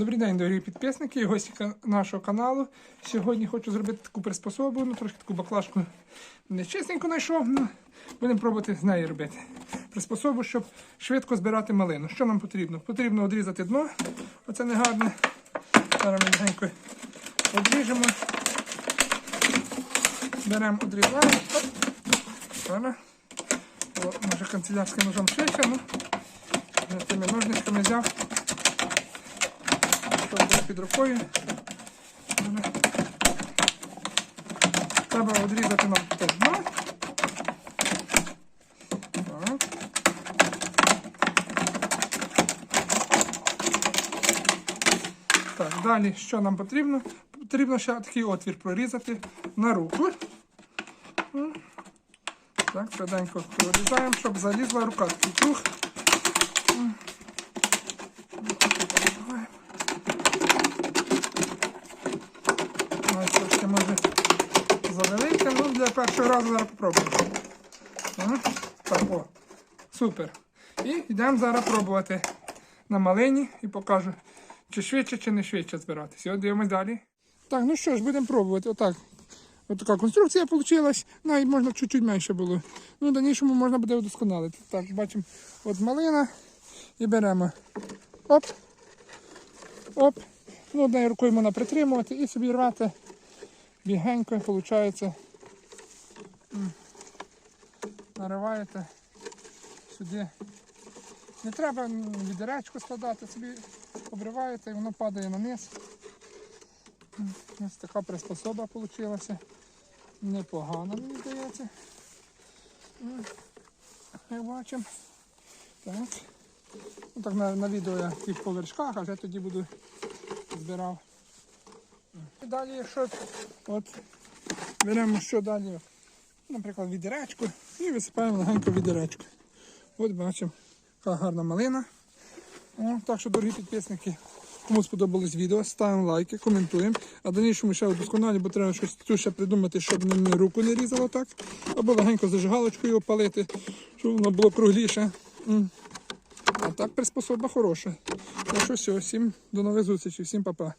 Добрий день, дорогі підписники і гості нашого каналу. Сьогодні хочу зробити таку приспособу, ну трошки таку баклажку не чистенько знайшов. Ну, будемо пробувати з неї робити. Приспособу, щоб швидко збирати малину. Що нам потрібно? Потрібно одрізати дно. Оце негарне. Зараз ми легенько одріжемо. Беремо, одрізаємо. Зараз. Може канцелярським ножом швидше, ну. Я Тими ножничками взяв під рукою. Треба відрізати нам те дно. Так. Далі що нам потрібно? Потрібно ще такий отвір прорізати на руку. Так, швиденько прорізаємо, щоб залізла рука такий круг. М. Прорізаємо. Ось трошки може завелике, ну для першого разу зараз попробуємо. Ага. Так, о, супер. І йдемо зараз пробувати на малині і покажу, чи швидше, чи не швидше збиратися. От дивимось далі. Так, ну що ж, будемо пробувати. Отак. Ось така конструкція вийшла. Навіть можна чуть-чуть менше було. Ну, в дальнішому можна буде удосконалити. Так, бачимо, от малина. І беремо. Оп. Оп. Ну, однією рукою можна притримувати і собі рвати бігенько, виходить. Нариваєте сюди. Не треба відеречку складати, собі обриваєте і воно падає на низ. Ось така приспособа вийшла. Непогано, мені здається. Як бачимо. Так. Ну, так на, на відео я тих по вершках, а вже тоді буду збирав. І далі, якщо от беремо що далі, наприклад, відеречку і висипаємо легенько відеречку. От бачимо, яка гарна малина. О, так що, дорогі підписники, кому сподобалось відео, ставимо лайки, коментуємо. А дальнішому ще удосконалі, бо треба щось тут ще придумати, щоб не руку не різало так. Або легенько зажигалочкою опалити, щоб воно було кругліше. А так приспособа хороша. Так що все, всім до нових зустрічей, всім па-па.